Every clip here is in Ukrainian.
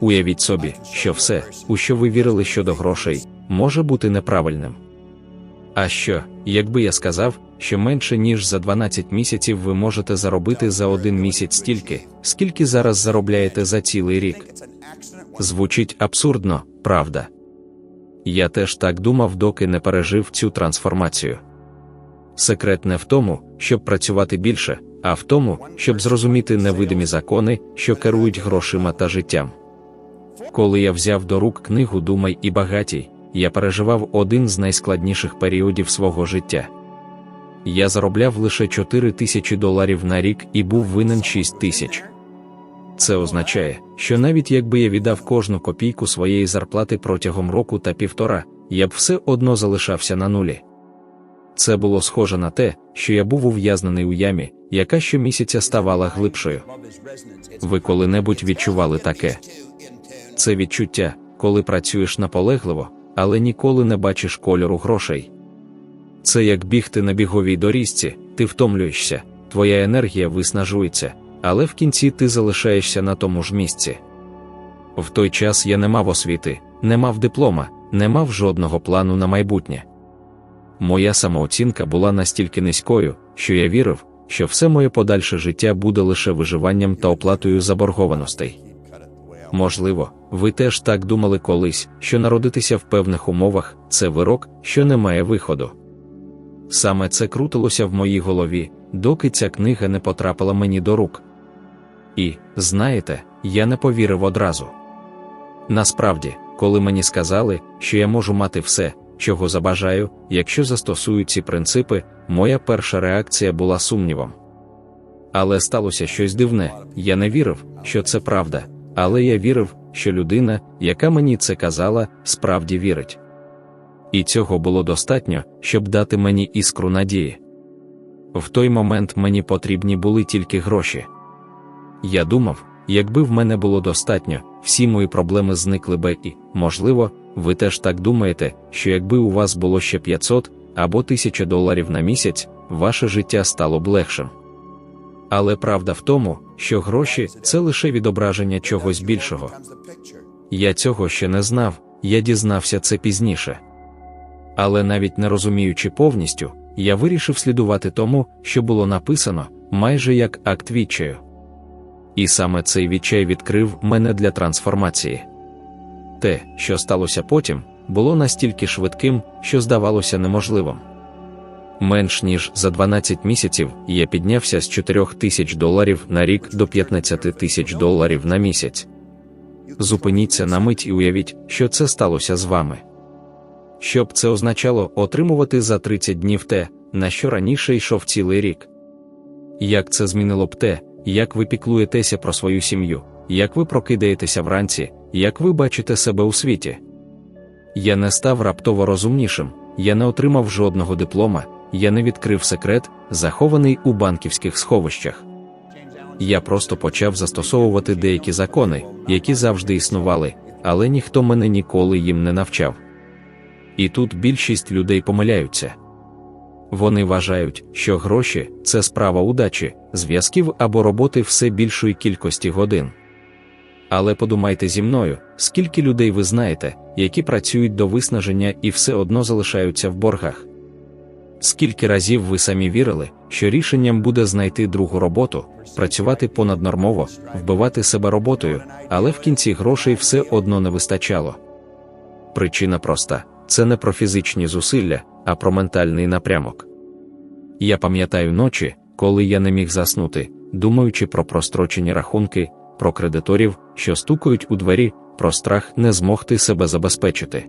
Уявіть собі, що все, у що ви вірили щодо грошей, може бути неправильним. А що, якби я сказав, що менше ніж за 12 місяців ви можете заробити за один місяць стільки, скільки зараз заробляєте за цілий рік? Звучить абсурдно, правда. Я теж так думав, доки не пережив цю трансформацію. Секрет не в тому, щоб працювати більше, а в тому, щоб зрозуміти невидимі закони, що керують грошима та життям. Коли я взяв до рук книгу Думай і багатій, я переживав один з найскладніших періодів свого життя. Я заробляв лише 4 тисячі доларів на рік і був винен 6 тисяч. Це означає, що навіть якби я віддав кожну копійку своєї зарплати протягом року та півтора, я б все одно залишався на нулі. Це було схоже на те, що я був ув'язнений у ямі, яка щомісяця ставала глибшою. Ви коли-небудь відчували таке? Це відчуття, коли працюєш наполегливо, але ніколи не бачиш кольору грошей. Це як бігти на біговій доріжці, ти втомлюєшся, твоя енергія виснажується, але в кінці ти залишаєшся на тому ж місці. В той час я не мав освіти, не мав диплома, не мав жодного плану на майбутнє. Моя самооцінка була настільки низькою, що я вірив, що все моє подальше життя буде лише виживанням та оплатою заборгованостей. Можливо, ви теж так думали колись, що народитися в певних умовах це вирок, що не має виходу. Саме це крутилося в моїй голові, доки ця книга не потрапила мені до рук. І, знаєте, я не повірив одразу. Насправді, коли мені сказали, що я можу мати все, чого забажаю, якщо застосую ці принципи, моя перша реакція була сумнівом. Але сталося щось дивне, я не вірив, що це правда, але я вірив, що людина, яка мені це казала, справді вірить. І цього було достатньо, щоб дати мені іскру надії. В той момент мені потрібні були тільки гроші. Я думав, якби в мене було достатньо, всі мої проблеми зникли би і, можливо, ви теж так думаєте, що якби у вас було ще 500 або 1000 доларів на місяць, ваше життя стало б легшим. Але правда в тому, що гроші це лише відображення чогось більшого. Я цього ще не знав, я дізнався це пізніше. Але навіть не розуміючи повністю, я вирішив слідувати тому, що було написано, майже як акт відчаю. І саме цей відчай відкрив мене для трансформації. Те, що сталося потім, було настільки швидким, що здавалося неможливим. Менш ніж за 12 місяців я піднявся з 4 тисяч доларів на рік до 15 тисяч доларів на місяць. Зупиніться на мить і уявіть, що це сталося з вами. Що б це означало отримувати за 30 днів те, на що раніше йшов цілий рік. Як це змінило б те, як ви піклуєтеся про свою сім'ю, як ви прокидаєтеся вранці, як ви бачите себе у світі? Я не став раптово розумнішим, я не отримав жодного диплома, я не відкрив секрет, захований у банківських сховищах. Я просто почав застосовувати деякі закони, які завжди існували, але ніхто мене ніколи їм не навчав. І тут більшість людей помиляються. Вони вважають, що гроші це справа удачі, зв'язків або роботи все більшої кількості годин. Але подумайте зі мною, скільки людей ви знаєте, які працюють до виснаження і все одно залишаються в боргах. Скільки разів ви самі вірили, що рішенням буде знайти другу роботу, працювати понаднормово, вбивати себе роботою, але в кінці грошей все одно не вистачало. Причина проста це не про фізичні зусилля, а про ментальний напрямок. Я пам'ятаю ночі, коли я не міг заснути, думаючи про прострочені рахунки, про кредиторів, що стукають у двері, про страх не змогти себе забезпечити.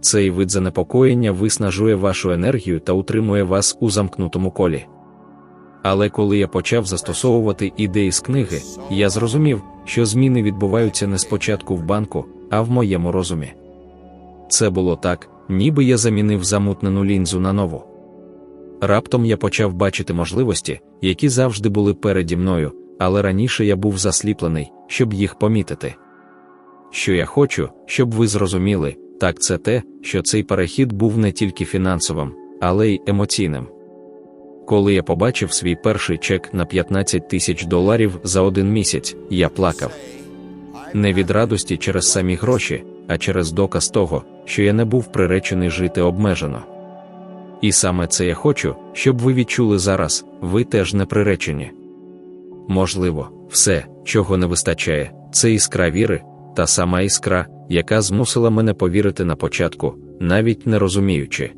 Цей вид занепокоєння виснажує вашу енергію та утримує вас у замкнутому колі. Але коли я почав застосовувати ідеї з книги, я зрозумів, що зміни відбуваються не спочатку в банку, а в моєму розумі. Це було так, ніби я замінив замутнену лінзу на нову. Раптом я почав бачити можливості, які завжди були переді мною, але раніше я був засліплений, щоб їх помітити. Що я хочу, щоб ви зрозуміли, так це те, що цей перехід був не тільки фінансовим, але й емоційним. Коли я побачив свій перший чек на 15 тисяч доларів за один місяць, я плакав. не від радості через самі гроші, а через доказ того, що я не був приречений жити обмежено. І саме це я хочу, щоб ви відчули зараз, ви теж не приречені. Можливо, все, чого не вистачає, це іскра віри, та сама іскра, яка змусила мене повірити на початку, навіть не розуміючи.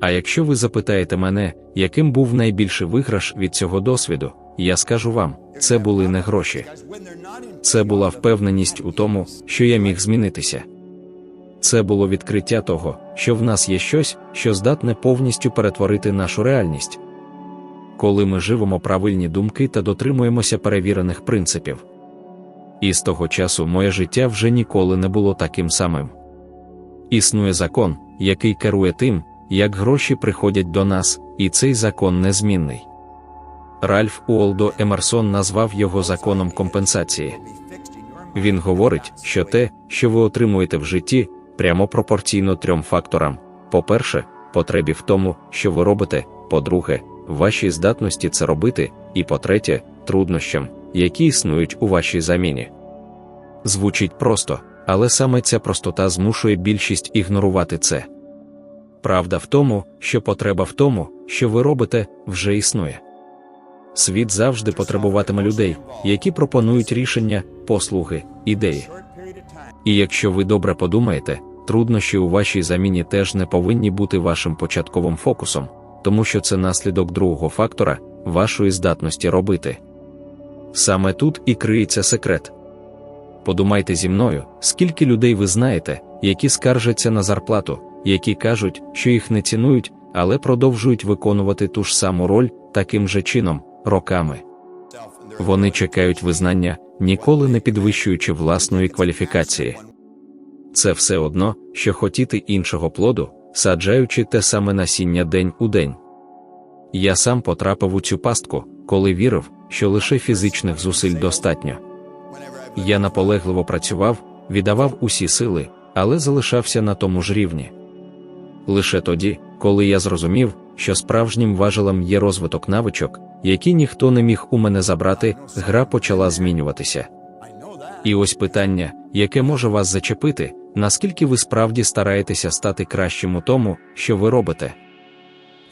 А якщо ви запитаєте мене, яким був найбільший виграш від цього досвіду, я скажу вам, це були не гроші. Це була впевненість у тому, що я міг змінитися. Це було відкриття того, що в нас є щось, що здатне повністю перетворити нашу реальність. Коли ми живемо правильні думки та дотримуємося перевірених принципів. І з того часу моє життя вже ніколи не було таким самим. Існує закон, який керує тим, як гроші приходять до нас, і цей закон незмінний. Ральф Уолдо Емерсон назвав його законом компенсації. Він говорить, що те, що ви отримуєте в житті, прямо пропорційно трьом факторам: по-перше, потребі в тому, що ви робите, по-друге, вашій здатності це робити, і по-третє, труднощам, які існують у вашій заміні. Звучить просто, але саме ця простота змушує більшість ігнорувати це. Правда в тому, що потреба в тому, що ви робите, вже існує. Світ завжди потребуватиме людей, які пропонують рішення, послуги, ідеї. І якщо ви добре подумаєте, труднощі у вашій заміні теж не повинні бути вашим початковим фокусом, тому що це наслідок другого фактора вашої здатності робити. Саме тут і криється секрет. Подумайте зі мною, скільки людей ви знаєте, які скаржаться на зарплату, які кажуть, що їх не цінують, але продовжують виконувати ту ж саму роль таким же чином, роками. Вони чекають визнання, ніколи не підвищуючи власної кваліфікації. Це все одно, що хотіти іншого плоду, саджаючи те саме насіння день у день. Я сам потрапив у цю пастку, коли вірив, що лише фізичних зусиль достатньо. Я наполегливо працював, віддавав усі сили, але залишався на тому ж рівні. Лише тоді, коли я зрозумів, що справжнім важелем є розвиток навичок, які ніхто не міг у мене забрати, гра почала змінюватися. І ось питання, яке може вас зачепити, наскільки ви справді стараєтеся стати кращим у тому, що ви робите.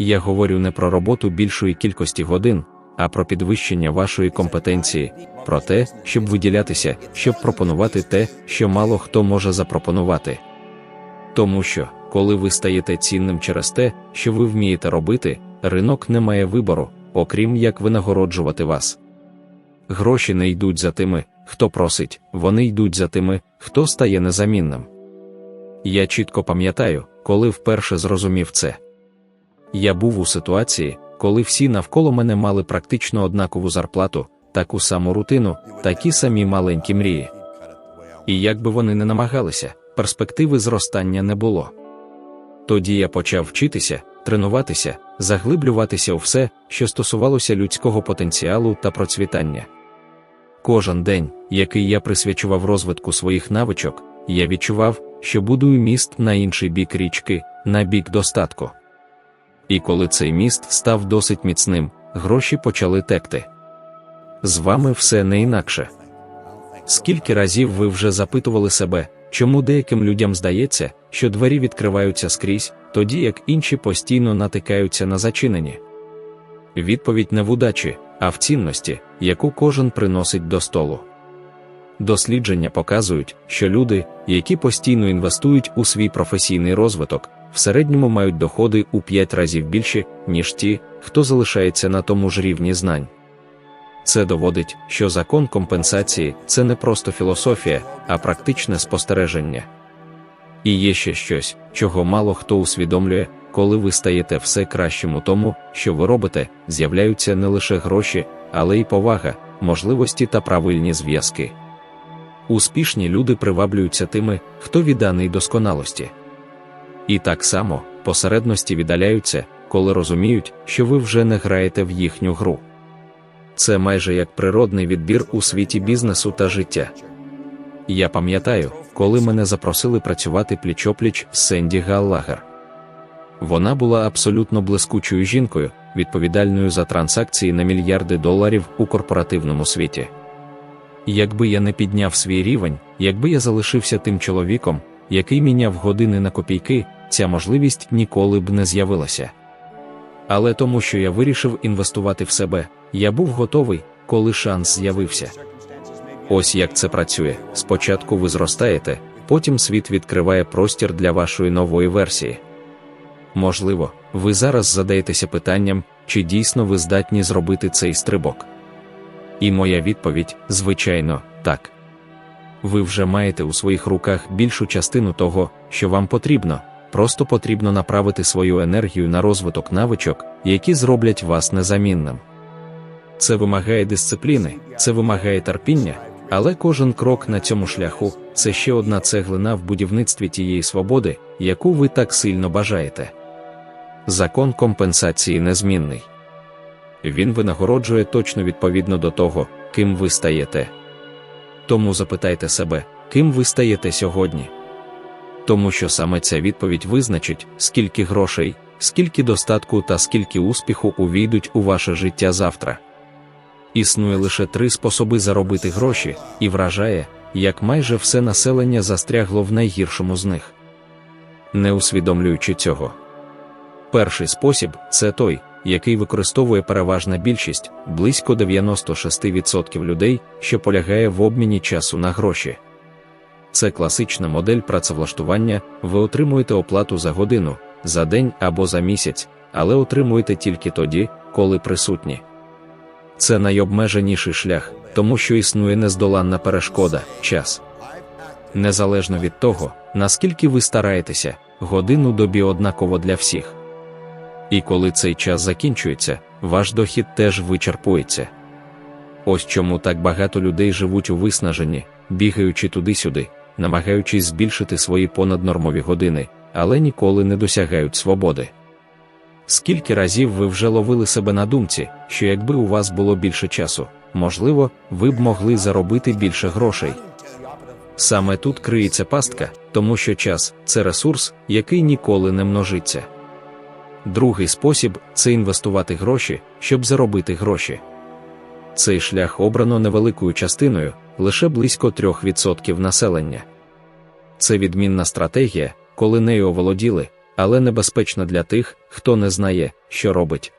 Я говорю не про роботу більшої кількості годин, а про підвищення вашої компетенції, про те, щоб виділятися, щоб пропонувати те, що мало хто може запропонувати. Тому що, коли ви стаєте цінним через те, що ви вмієте робити, ринок не має вибору, окрім як винагороджувати вас. Гроші не йдуть за тими, хто просить, вони йдуть за тими, хто стає незамінним. Я чітко пам'ятаю, коли вперше зрозумів це. Я був у ситуації, коли всі навколо мене мали практично однакову зарплату, таку саму рутину, такі самі маленькі мрії. І як би вони не намагалися, перспективи зростання не було. Тоді я почав вчитися, тренуватися, заглиблюватися у все, що стосувалося людського потенціалу та процвітання. Кожен день, який я присвячував розвитку своїх навичок, я відчував, що будую міст на інший бік річки, на бік достатку. І коли цей міст став досить міцним, гроші почали текти. З вами все не інакше. Скільки разів ви вже запитували себе, чому деяким людям здається, що двері відкриваються скрізь, тоді як інші постійно натикаються на зачинені? Відповідь не в удачі, а в цінності, яку кожен приносить до столу. Дослідження показують, що люди, які постійно інвестують у свій професійний розвиток, в середньому мають доходи у 5 разів більше, ніж ті, хто залишається на тому ж рівні знань. Це доводить, що закон компенсації це не просто філософія, а практичне спостереження. І є ще щось, чого мало хто усвідомлює, коли ви стаєте все кращим у тому, що ви робите, з'являються не лише гроші, але й повага, можливості та правильні зв'язки. Успішні люди приваблюються тими, хто відданий досконалості. І так само посередності віддаляються, коли розуміють, що ви вже не граєте в їхню гру. Це майже як природний відбір у світі бізнесу та життя. Я пам'ятаю, коли мене запросили працювати пліч-опліч з Сенді Галлагер. Вона була абсолютно блискучою жінкою, відповідальною за транзакції на мільярди доларів у корпоративному світі. якби я не підняв свій рівень, якби я залишився тим чоловіком, який міняв години на копійки, ця можливість ніколи б не з'явилася. Але тому, що я вирішив інвестувати в себе, я був готовий, коли шанс з'явився. Ось як це працює: спочатку ви зростаєте, потім світ відкриває простір для вашої нової версії. Можливо, ви зараз задаєтеся питанням, чи дійсно ви здатні зробити цей стрибок. І моя відповідь, звичайно, так. Ви вже маєте у своїх руках більшу частину того, що вам потрібно, просто потрібно направити свою енергію на розвиток навичок, які зроблять вас незамінним. Це вимагає дисципліни, це вимагає терпіння, але кожен крок на цьому шляху це ще одна цеглина в будівництві тієї свободи, яку ви так сильно бажаєте. Закон компенсації незмінний. Він винагороджує точно відповідно до того, ким ви стаєте. Тому запитайте себе, ким ви стаєте сьогодні. Тому що саме ця відповідь визначить, скільки грошей, скільки достатку та скільки успіху увійдуть у ваше життя завтра. Існує лише три способи заробити гроші, і вражає, як майже все населення застрягло в найгіршому з них. Не усвідомлюючи цього. Перший спосіб це той, який використовує переважна більшість, близько 96% людей, що полягає в обміні часу на гроші. Це класична модель працевлаштування, ви отримуєте оплату за годину, за день або за місяць, але отримуєте тільки тоді, коли присутні. Це найобмеженіший шлях, тому що існує нездоланна перешкода час. Незалежно від того, наскільки ви стараєтеся, годину добі однаково для всіх. І коли цей час закінчується, ваш дохід теж вичерпується. Ось чому так багато людей живуть у виснаженні, бігаючи туди-сюди, намагаючись збільшити свої понаднормові години, але ніколи не досягають свободи. Скільки разів ви вже ловили себе на думці, що якби у вас було більше часу, можливо, ви б могли заробити більше грошей. Саме тут криється пастка, тому що час це ресурс, який ніколи не множиться. Другий спосіб це інвестувати гроші, щоб заробити гроші. Цей шлях обрано невеликою частиною, лише близько 3% населення. Це відмінна стратегія, коли нею оволоділи, але небезпечна для тих, хто не знає, що робить.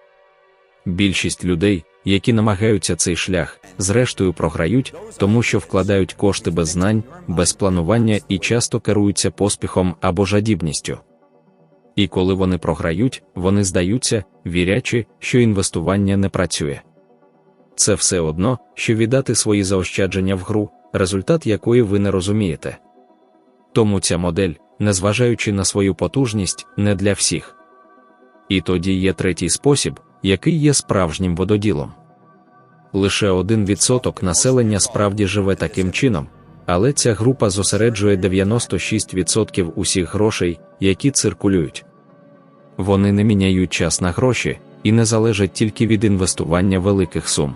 Більшість людей, які намагаються цей шлях, зрештою програють, тому що вкладають кошти без знань, без планування і часто керуються поспіхом або жадібністю. І коли вони програють, вони здаються, вірячи, що інвестування не працює. Це все одно, що віддати свої заощадження в гру, результат якої ви не розумієте. Тому ця модель, незважаючи на свою потужність, не для всіх. І тоді є третій спосіб, який є справжнім вододілом. Лише один відсоток населення справді живе таким чином, але ця група зосереджує 96% усіх грошей, які циркулюють. Вони не міняють час на гроші і не залежать тільки від інвестування великих сум.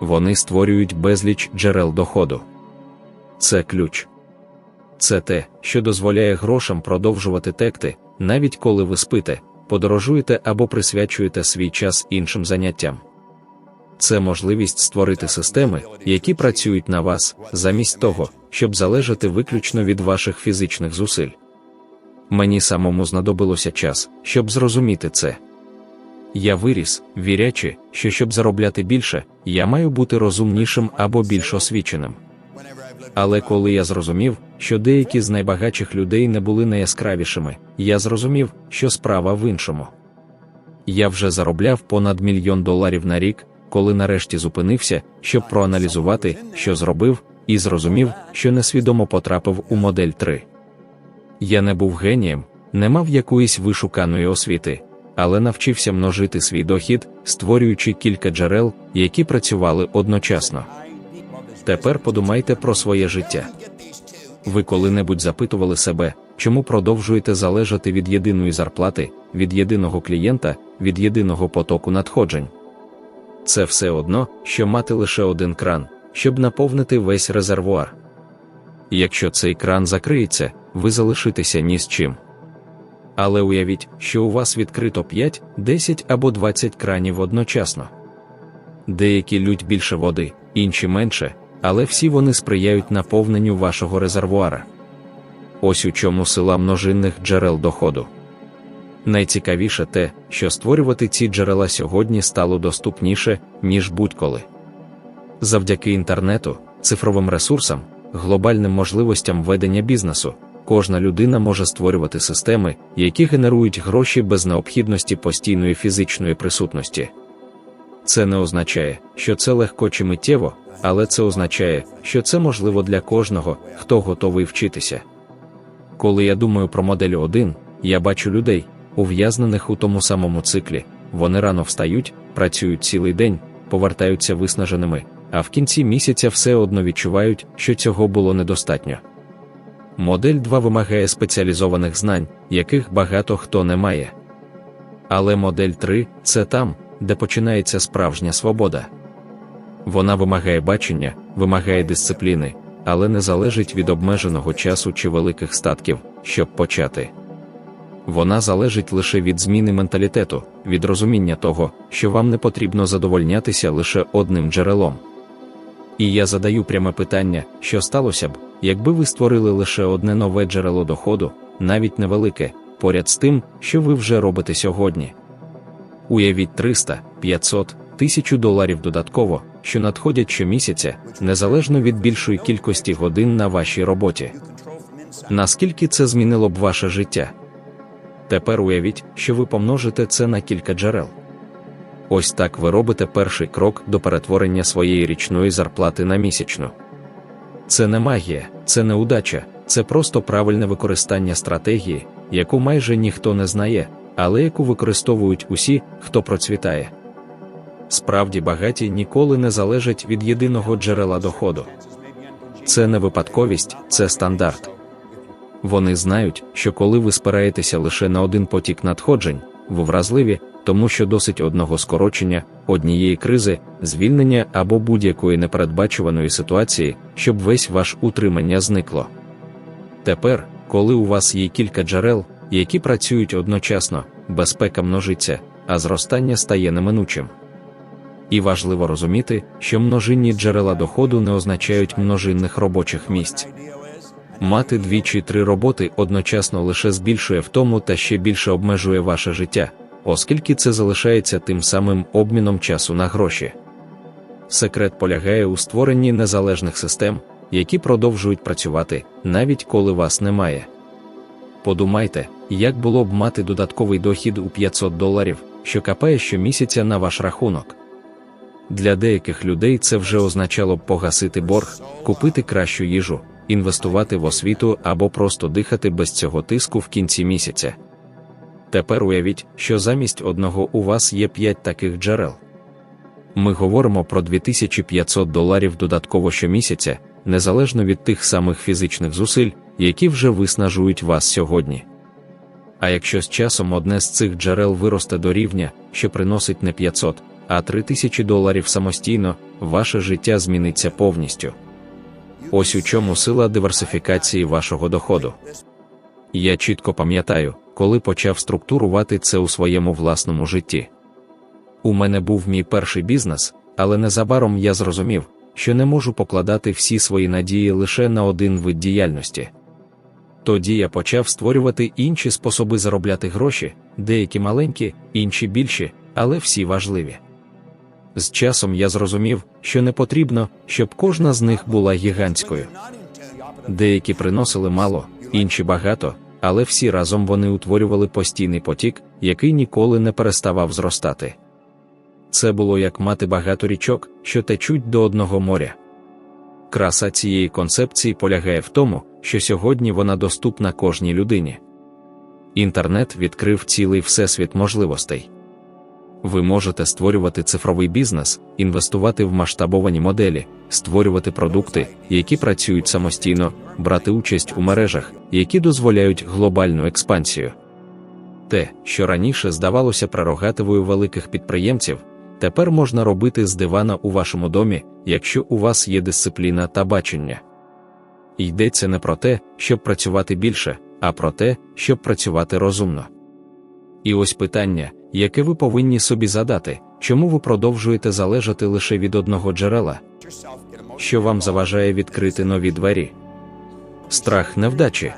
Вони створюють безліч джерел доходу. Це ключ. Це те, що дозволяє грошам продовжувати текти, навіть коли ви спите, подорожуєте або присвячуєте свій час іншим заняттям. Це можливість створити системи, які працюють на вас, замість того, щоб залежати виключно від ваших фізичних зусиль. Мені самому знадобилося час, щоб зрозуміти це. Я виріс, вірячи, що щоб заробляти більше, я маю бути розумнішим або більш освіченим. Але коли я зрозумів, що деякі з найбагатших людей не були найяскравішими, я зрозумів, що справа в іншому. Я вже заробляв понад мільйон доларів на рік, коли нарешті зупинився, щоб проаналізувати, що зробив, і зрозумів, що несвідомо потрапив у модель 3. Я не був генієм, не мав якоїсь вишуканої освіти, але навчився множити свій дохід, створюючи кілька джерел, які працювали одночасно. Тепер подумайте про своє життя. Ви коли-небудь запитували себе, чому продовжуєте залежати від єдиної зарплати, від єдиного клієнта, від єдиного потоку надходжень. Це все одно, що мати лише один кран, щоб наповнити весь резервуар. Якщо цей кран закриється, ви залишитеся ні з чим. Але уявіть, що у вас відкрито 5, 10 або 20 кранів одночасно. Деякі лють більше води, інші менше, але всі вони сприяють наповненню вашого резервуара. Ось у чому сила множинних джерел доходу. Найцікавіше те, що створювати ці джерела сьогодні стало доступніше, ніж будь-коли. Завдяки інтернету, цифровим ресурсам, глобальним можливостям ведення бізнесу, кожна людина може створювати системи, які генерують гроші без необхідності постійної фізичної присутності. Це не означає, що це легко чи миттєво, але це означає, що це можливо для кожного, хто готовий вчитися. Коли я думаю про модель 1, я бачу людей, ув'язнених у тому самому циклі, вони рано встають, працюють цілий день, повертаються виснаженими, а в кінці місяця все одно відчувають, що цього було недостатньо. Модель 2 вимагає спеціалізованих знань, яких багато хто не має. Але модель 3 це там, де починається справжня свобода. Вона вимагає бачення, вимагає дисципліни, але не залежить від обмеженого часу чи великих статків, щоб почати. Вона залежить лише від зміни менталітету, від розуміння того, що вам не потрібно задовольнятися лише одним джерелом. І я задаю пряме питання, що сталося б, якби ви створили лише одне нове джерело доходу, навіть невелике, поряд з тим, що ви вже робите сьогодні. Уявіть 300, 500, тисячу доларів додатково, що надходять щомісяця, незалежно від більшої кількості годин на вашій роботі. Наскільки це змінило б ваше життя? Тепер уявіть, що ви помножите це на кілька джерел. Ось так ви робите перший крок до перетворення своєї річної зарплати на місячну. Це не магія, це не удача, це просто правильне використання стратегії, яку майже ніхто не знає, але яку використовують усі, хто процвітає. Справді багаті ніколи не залежать від єдиного джерела доходу. Це не випадковість, це стандарт. Вони знають, що коли ви спираєтеся лише на один потік надходжень, ви вразливі, тому що досить одного скорочення, однієї кризи, звільнення або будь-якої непередбачуваної ситуації, щоб весь ваш утримання зникло. Тепер, коли у вас є кілька джерел, які працюють одночасно, безпека множиться, а зростання стає неминучим. І важливо розуміти, що множинні джерела доходу не означають множинних робочих місць. Мати дві чи три роботи одночасно лише збільшує втому та ще більше обмежує ваше життя, оскільки це залишається тим самим обміном часу на гроші. Секрет полягає у створенні незалежних систем, які продовжують працювати, навіть коли вас немає. Подумайте, як було б мати додатковий дохід у 500 доларів, що капає щомісяця на ваш рахунок. Для деяких людей це вже означало б погасити борг, купити кращу їжу, інвестувати в освіту або просто дихати без цього тиску в кінці місяця. Тепер уявіть, що замість одного у вас є 5 таких джерел. Ми говоримо про 2500 доларів додатково щомісяця, незалежно від тих самих фізичних зусиль, які вже виснажують вас сьогодні. А якщо з часом одне з цих джерел виросте до рівня, що приносить не 500, а 3000 доларів самостійно, ваше життя зміниться повністю. Ось у чому сила диверсифікації вашого доходу. Я чітко пам'ятаю, коли почав структурувати це у своєму власному житті. У мене був мій перший бізнес, але незабаром я зрозумів, що не можу покладати всі свої надії лише на один вид діяльності. Тоді я почав створювати інші способи заробляти гроші, деякі маленькі, інші більші, але всі важливі. З часом я зрозумів, що не потрібно, щоб кожна з них була гігантською. Деякі приносили мало, інші багато, але всі разом вони утворювали постійний потік, який ніколи не переставав зростати. Це було як мати багато річок, що течуть до одного моря. Краса цієї концепції полягає в тому, що сьогодні вона доступна кожній людині. Інтернет відкрив цілий всесвіт можливостей. Ви можете створювати цифровий бізнес, інвестувати в масштабовані моделі, створювати продукти, які працюють самостійно, брати участь у мережах, які дозволяють глобальну експансію. Те, що раніше здавалося прерогативою великих підприємців, тепер можна робити з дивана у вашому домі, якщо у вас є дисципліна та бачення. Йдеться не про те, щоб працювати більше, а про те, щоб працювати розумно. І ось питання, яке ви повинні собі задати, чому ви продовжуєте залежати лише від одного джерела? що вам заважає відкрити нові двері. Страх невдачі,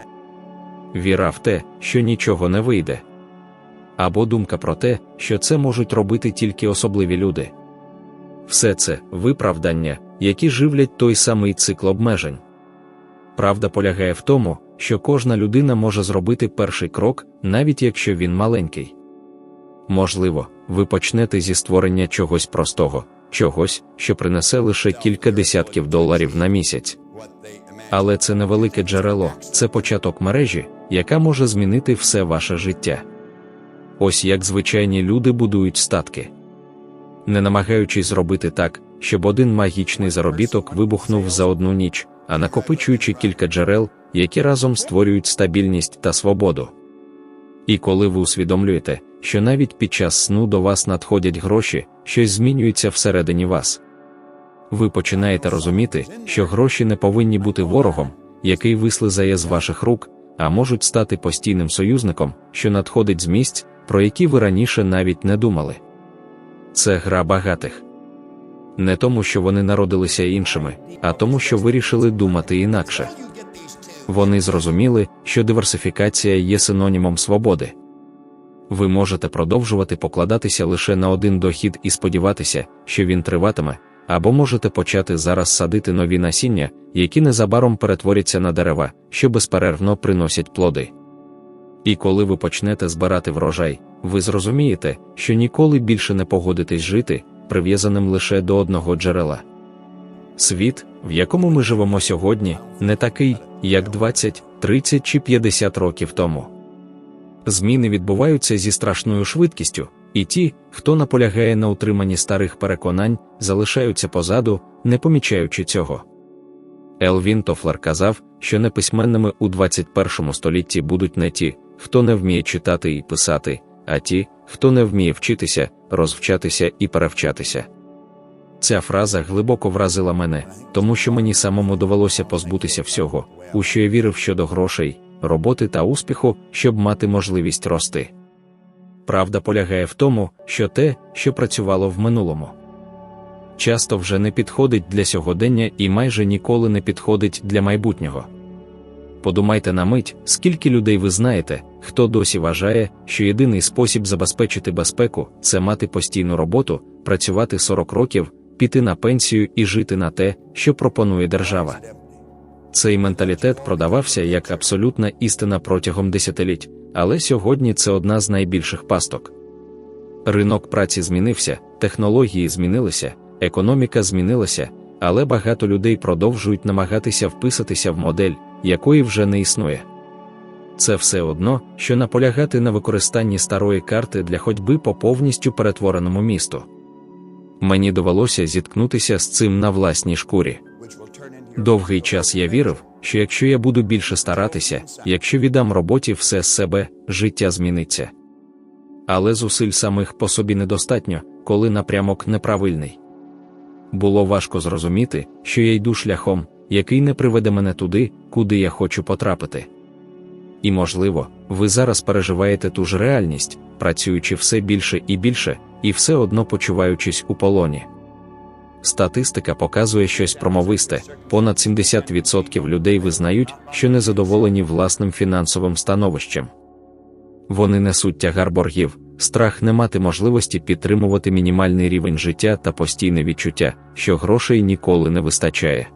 віра в те, що нічого не вийде, або думка про те, що це можуть робити тільки особливі люди. Все це виправдання, які живлять той самий цикл обмежень. Правда полягає в тому, що кожна людина може зробити перший крок, навіть якщо він маленький. Можливо, ви почнете зі створення чогось простого, чогось, що принесе лише кілька десятків доларів на місяць. Але це невелике джерело, це початок мережі, яка може змінити все ваше життя. Ось як звичайні люди будують статки. Не намагаючись зробити так, щоб один магічний заробіток вибухнув за одну ніч, а накопичуючи кілька джерел, які разом створюють стабільність та свободу. І коли ви усвідомлюєте, що навіть під час сну до вас надходять гроші, щось змінюється всередині вас. Ви починаєте розуміти, що гроші не повинні бути ворогом, який вислизає з ваших рук, а можуть стати постійним союзником, що надходить з місць, про які ви раніше навіть не думали. Це гра багатих. Не тому, що вони народилися іншими, а тому, що вирішили думати інакше. Вони зрозуміли, що диверсифікація є синонімом свободи. Ви можете продовжувати покладатися лише на один дохід і сподіватися, що він триватиме, або можете почати зараз садити нові насіння, які незабаром перетворяться на дерева, що безперервно приносять плоди. І коли ви почнете збирати врожай, ви зрозумієте, що ніколи більше не погодитесь жити, прив'язаним лише до одного джерела. Світ, в якому ми живемо сьогодні, не такий, як 20, 30 чи 50 років тому. Зміни відбуваються зі страшною швидкістю, і ті, хто наполягає на утриманні старих переконань, залишаються позаду, не помічаючи цього. Елвін Тофлер казав, що неписьменними у 21 столітті будуть не ті, хто не вміє читати і писати, а ті, хто не вміє вчитися, розвчатися і перевчатися. Ця фраза глибоко вразила мене, тому що мені самому довелося позбутися всього, у що я вірив щодо грошей, роботи та успіху, щоб мати можливість рости. Правда полягає в тому, що те, що працювало в минулому, часто вже не підходить для сьогодення і майже ніколи не підходить для майбутнього. Подумайте на мить, скільки людей ви знаєте, хто досі вважає, що єдиний спосіб забезпечити безпеку це мати постійну роботу, працювати 40 років, піти на пенсію і жити на те, що пропонує держава. Цей менталітет продавався як абсолютна істина протягом десятиліть, але сьогодні це одна з найбільших пасток. Ринок праці змінився, технології змінилися, економіка змінилася, але багато людей продовжують намагатися вписатися в модель, якої вже не існує. Це все одно, що наполягати на використанні старої карти для ходьби по повністю перетвореному місту. Мені довелося зіткнутися з цим на власній шкурі. Довгий час я вірив, що якщо я буду більше старатися, якщо віддам роботі все з себе, життя зміниться. Але зусиль самих по собі недостатньо, коли напрямок неправильний. Було важко зрозуміти, що я йду шляхом, який не приведе мене туди, куди я хочу потрапити. І, можливо, ви зараз переживаєте ту ж реальність, працюючи все більше і більше, і все одно почуваючись у полоні. Статистика показує щось промовисте: понад 70% людей визнають, що незадоволені власним фінансовим становищем. Вони несуть тягар боргів, страх не мати можливості підтримувати мінімальний рівень життя та постійне відчуття, що грошей ніколи не вистачає.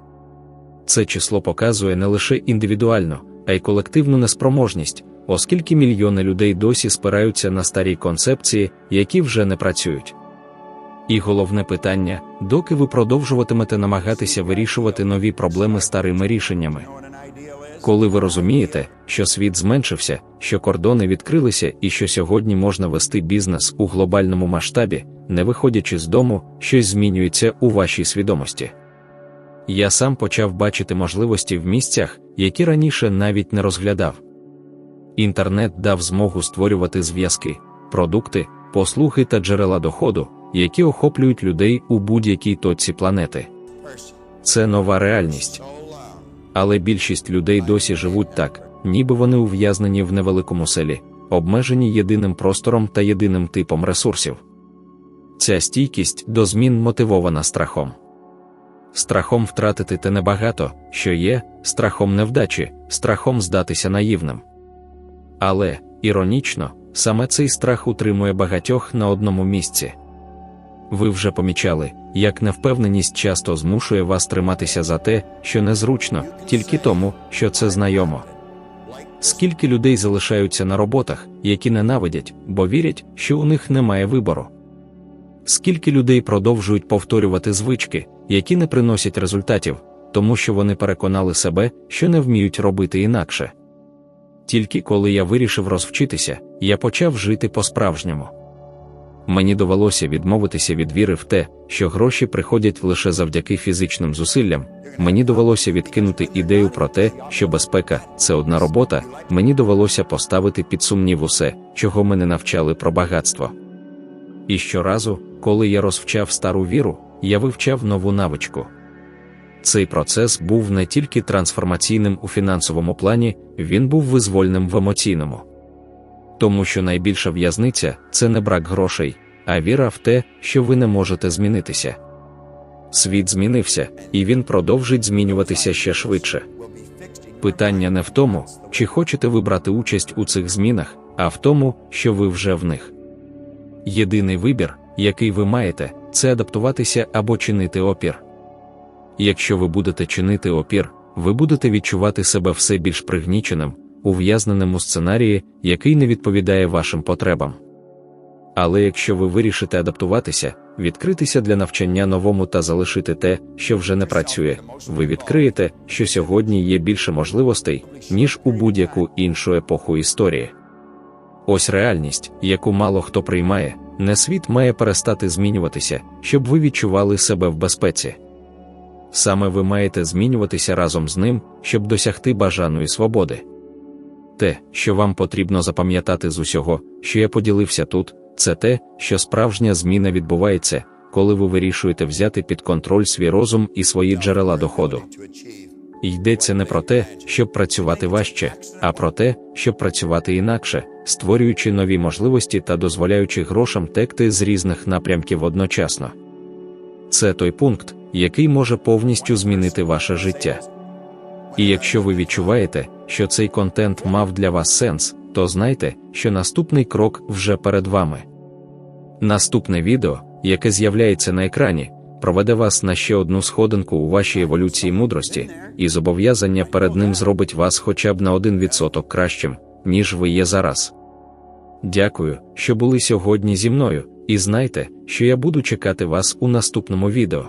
Це число показує не лише індивідуальну, а й колективну неспроможність, оскільки мільйони людей досі спираються на старі концепції, які вже не працюють. І головне питання, доки ви продовжуватимете намагатися вирішувати нові проблеми старими рішеннями. Коли ви розумієте, що світ зменшився, що кордони відкрилися і що сьогодні можна вести бізнес у глобальному масштабі, не виходячи з дому, щось змінюється у вашій свідомості. Я сам почав бачити можливості в місцях, які раніше навіть не розглядав. Інтернет дав змогу створювати зв'язки, продукти, послуги та джерела доходу, які охоплюють людей у будь-якій точці планети. Це нова реальність. Але більшість людей досі живуть так, ніби вони ув'язнені в невеликому селі, обмежені єдиним простором та єдиним типом ресурсів. Ця стійкість до змін мотивована страхом. страхом втратити те небагато, що є, страхом невдачі, страхом здатися наївним. Але, іронічно, саме цей страх утримує багатьох на одному місці. Ви вже помічали, як невпевненість часто змушує вас триматися за те, що незручно, тільки тому, що це знайомо. Скільки людей залишаються на роботах, які ненавидять, бо вірять, що у них немає вибору. Скільки людей продовжують повторювати звички, які не приносять результатів, тому що вони переконали себе, що не вміють робити інакше. Тільки коли я вирішив розвчитися, я почав жити по-справжньому. Мені довелося відмовитися від віри в те, що гроші приходять лише завдяки фізичним зусиллям. Мені довелося відкинути ідею про те, що безпека це одна робота, мені довелося поставити під сумнів усе, чого мене навчали про багатство. І щоразу, коли я розвчав стару віру, я вивчав нову навичку. Цей процес був не тільки трансформаційним у фінансовому плані, він був визвольним в емоційному. Тому що найбільша в'язниця це не брак грошей, а віра в те, що ви не можете змінитися. Світ змінився, і він продовжить змінюватися ще швидше. Питання не в тому, чи хочете ви брати участь у цих змінах, а в тому, що ви вже в них. Єдиний вибір, який ви маєте, це адаптуватися або чинити опір. Якщо ви будете чинити опір, ви будете відчувати себе все більш пригніченим, ув'язненим у сценарії, який не відповідає вашим потребам. Але якщо ви вирішите адаптуватися, відкритися для навчання новому та залишити те, що вже не працює, ви відкриєте, що сьогодні є більше можливостей, ніж у будь-яку іншу епоху історії. Ось реальність, яку мало хто приймає, не світ має перестати змінюватися, щоб ви відчували себе в безпеці. Саме ви маєте змінюватися разом з ним, щоб досягти бажаної свободи. Те, що вам потрібно запам'ятати з усього, що я поділився тут, це те, що справжня зміна відбувається, коли ви вирішуєте взяти під контроль свій розум і свої джерела доходу. Йдеться не про те, щоб працювати важче, а про те, щоб працювати інакше, створюючи нові можливості та дозволяючи грошам текти з різних напрямків одночасно. Це той пункт, який може повністю змінити ваше життя. І якщо ви відчуваєте, що цей контент мав для вас сенс, то знайте, що наступний крок вже перед вами. Наступне відео, яке з'являється на екрані, проведе вас на ще одну сходинку у вашій еволюції мудрості, і зобов'язання перед ним зробить вас хоча б на 1% кращим, ніж ви є зараз. Дякую, що були сьогодні зі мною, і знайте, що я буду чекати вас у наступному відео.